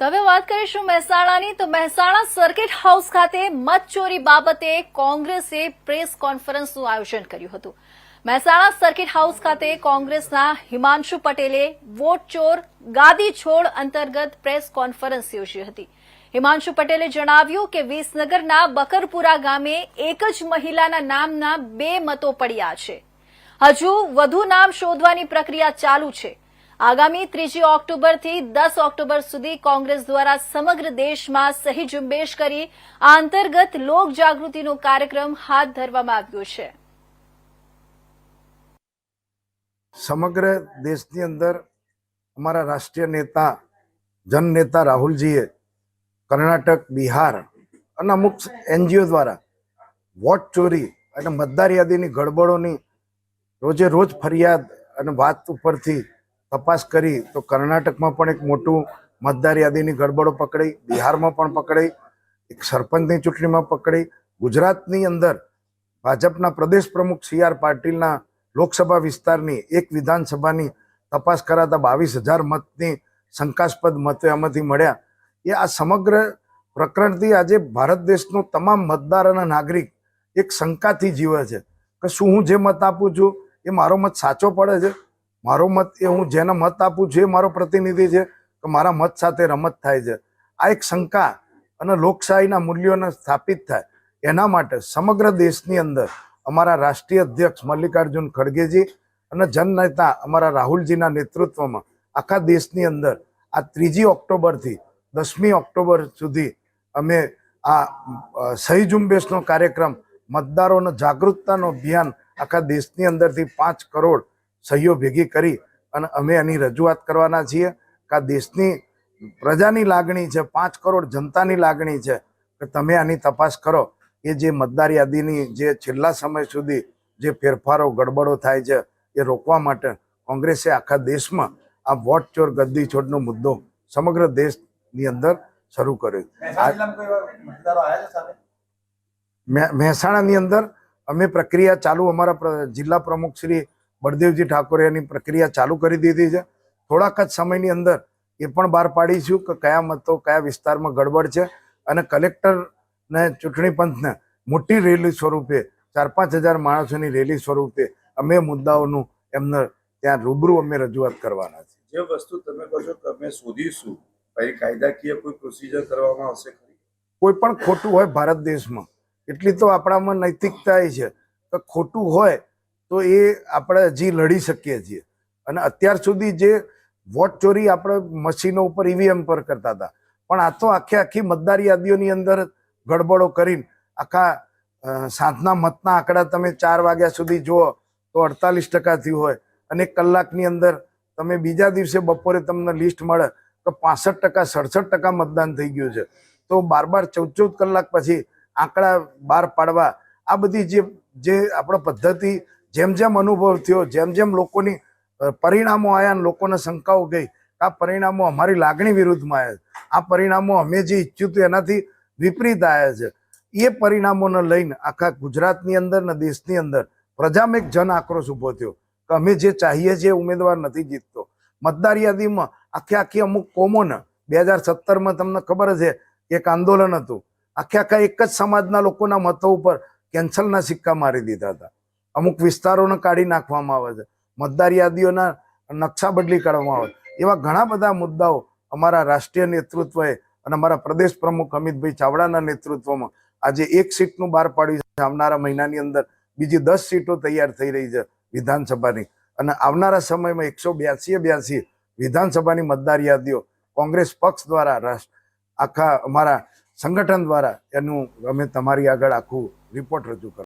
તો હવે વાત કરીશું મહેસાણાની. તો મહેસાણા સર્કિટ હાઉસ ખાતે મતચોરી બાબતે કોંગ્રેસે પ્રેસ કોન્ફરન્સનું આયોજન કર્યું હતું. મહેસાણા સર્કિટ હાઉસ ખાતે કોંગ્રેસના હિમાંશુ પટેલે વોટ ચોર, ગાદી છોડ અંતર્ગત પ્રેસ કોન્ફરન્સ યોજી હતી. હિમાંશુ પટેલે જણાવ્યું કે વિસનગરના બકરપુરા ગામે એક જ મહિલાના નામના બે મતો પડ્યા છે. હજુ વધુ નામ શોધવાની પ્રક્રિયા ચાલુ છે. આગામી ત્રીજી ઓક્ટોબરથી દસ ઓક્ટોબર સુધી કોંગ્રેસ દ્વારા સમગ્ર દેશમાં સહી ઝુંબેશ કરી આ અંતર્ગત લોક જાગૃતિનો કાર્યક્રમ હાથ ધરવામાં આવ્યો છે. સમગ્ર દેશની અંદર અમારા રાષ્ટ્રીય નેતા, જનનેતા રાહુલજીએ કર્ણાટક, બિહાર અને અમુક એનજીઓ દ્વારા વોટ ચોરી અને મતદાર યાદીની ગડબડોની રોજે રોજ ફરિયાદ અને વાત ઉપરથી તપાસ કરી તો કર્ણાટકમાં પણ એક મોટું મતદાર યાદીની ગડબડો પકડાઈ, બિહારમાં પણ પકડાઈ, એક સરપંચની ચૂંટણીમાં પકડાઈ, ગુજરાતની અંદર ભાજપના પ્રદેશ પ્રમુખ સી આર પાટીલના લોકસભા વિસ્તારની એક વિધાનસભાની તપાસ કરાતા બાવીસ હજાર મતની શંકાસ્પદ મતો એમાંથી મળ્યા. એ આ સમગ્ર પ્રકરણથી આજે ભારત દેશનો તમામ મતદાર અને નાગરિક એક શંકાથી જીવે છે કે શું હું જે મત આપું છું એ મારો મત સાચો પડે છે? મારો મત એ હું જેને મત આપું છું એ મારો પ્રતિનિધિ છે કે મારા મત સાથે રમત થાય છે. આ એક શંકા અને લોકશાહીના મૂલ્યોને સ્થાપિત થાય. એના માટે સમગ્ર દેશની અંદર અમારા રાષ્ટ્રીય અધ્યક્ષ મલ્લિકાર્જુન ખડગેજી અને જનનેતા અમારા રાહુલજીના નેતૃત્વમાં આખા દેશની અંદર આ ત્રીજી ઓક્ટોબરથી દસમી ઓક્ટોબર સુધી અમે આ સહી ઝુંબેશનો કાર્યક્રમ, મતદારોનો જાગૃતતાનો અભિયાન આખા દેશની અંદરથી પાંચ કરોડ સહીઓ ભેગી કરી અને અમે એની રજૂઆત કરવાના છીએ કે આ દેશની પ્રજાની લાગણી છે પાંચ કરોડ જનતાની લાગણી છે કે તમે આની તપાસ કરો. એ જે મતદાર યાદીની જે છેલ્લા સમય સુધી જે ફેરફારો ગડબડો થાય છે એ રોકવા માટે કોંગ્રેસે આખા દેશમાં આ વોટ ચોર ગદ્દી છોડનો મુદ્દો સમગ્ર દેશની અંદર શરૂ કર્યો. મહેસાણાની અંદર અમે પ્રક્રિયા ચાલુ અમારા જિલ્લા પ્રમુખ શ્રી બળદેવજી ઠાકોરે એની પ્રક્રિયા ચાલુ કરી દીધી છે. થોડાક જ સમયની અંદર એ પણ બહાર પાડીશું કે કયા મતો કયા વિસ્તારમાં ગડબડ છે અને કલેક્ટરને ચૂંટણી પંચને મોટી રેલી સ્વરૂપે ચાર પાંચ હજાર માણસોની રેલી સ્વરૂપે અમે મુદ્દાઓનું એમને ત્યાં રૂબરૂ અમે રજૂઆત કરવાના છે જે વસ્તુ તમે કહો છો કે અમે શોધીશું પછી કાયદાકીય કોઈ પ્રોસિજર કરવામાં આવશે કોઈ પણ ખોટું હોય ભારત દેશમાં એટલી તો આપણામાં નૈતિકતા એ છે. કે ખોટું હોય તો એ આપણે હજી લડી શકીએ છીએ. અને અત્યાર સુધી જે વોટ ચોરી આપણે મશીનો ઉપર ઈવીએમ પર કરતા હતા. પણ આ તો આખે આખી મતદાર યાદીઓની અંદર ગડબડો કરીને આખા સાંજના મતના આંકડા તમે ચાર વાગ્યા સુધી જુઓ તો અડતાલીસ ટકાથી હોય. અને કલાકની અંદર તમે બીજા દિવસે બપોરે તમને લિસ્ટ મળે તો પાસઠ ટકા, સડસઠ ટકા મતદાન થઈ ગયું છે. તો બાર બાર ચૌદ ચૌદ કલાક પછી આંકડા બહાર પાડવા આ બધી જે જે આપણો પદ્ધતિ જેમ જેમ અનુભવ થયો, જેમ જેમ લોકોની પરિણામો આવ્યા અને લોકોને શંકાઓ ગઈ આ પરિણામો અમારી લાગણી વિરુદ્ધમાં આવ્યા આ પરિણામો અમે જે ઈચ્છ્યું હતું એનાથી વિપરીત આવ્યા છે. એ પરિણામોને લઈને આખા ગુજરાતની અંદર ને દેશની અંદર પ્રજામાં એક જન આક્રોશ ઊભો થયો, કે અમે જે ચાહીએ છીએ ઉમેદવાર નથી જીતતો. મતદાર યાદીમાં આખી આખી અમુક કોમોને બે હજાર સત્તરમાં તમને ખબર છે એક આંદોલન હતું. આખે આખા એક જ સમાજના લોકોના મતો ઉપર કેન્સલના સિક્કા મારી દીધા હતા. અમુક વિસ્તારોને કાઢી નાખવામાં આવે છે. મતદાર યાદીઓના નકશા બદલી કાઢવામાં આવે એવા ઘણા બધા મુદ્દાઓ અમારા રાષ્ટ્રીય નેતૃત્વએ અને અમારા પ્રદેશ પ્રમુખ અમિતભાઈ ચાવડાના નેતૃત્વમાં આજે એક સીટનું બહાર પાડ્યું છે. આવનારા મહિનાની અંદર બીજી દસ સીટો તૈયાર થઈ રહી છે વિધાનસભાની. અને આવનારા સમયમાં એકસો બ્યાસી બ્યાસી વિધાનસભાની મતદાર યાદીઓ કોંગ્રેસ પક્ષ દ્વારા આખા અમારા સંગઠન દ્વારા એનું અમે તમારી આગળ આખું રિપોર્ટ રજૂ કરવા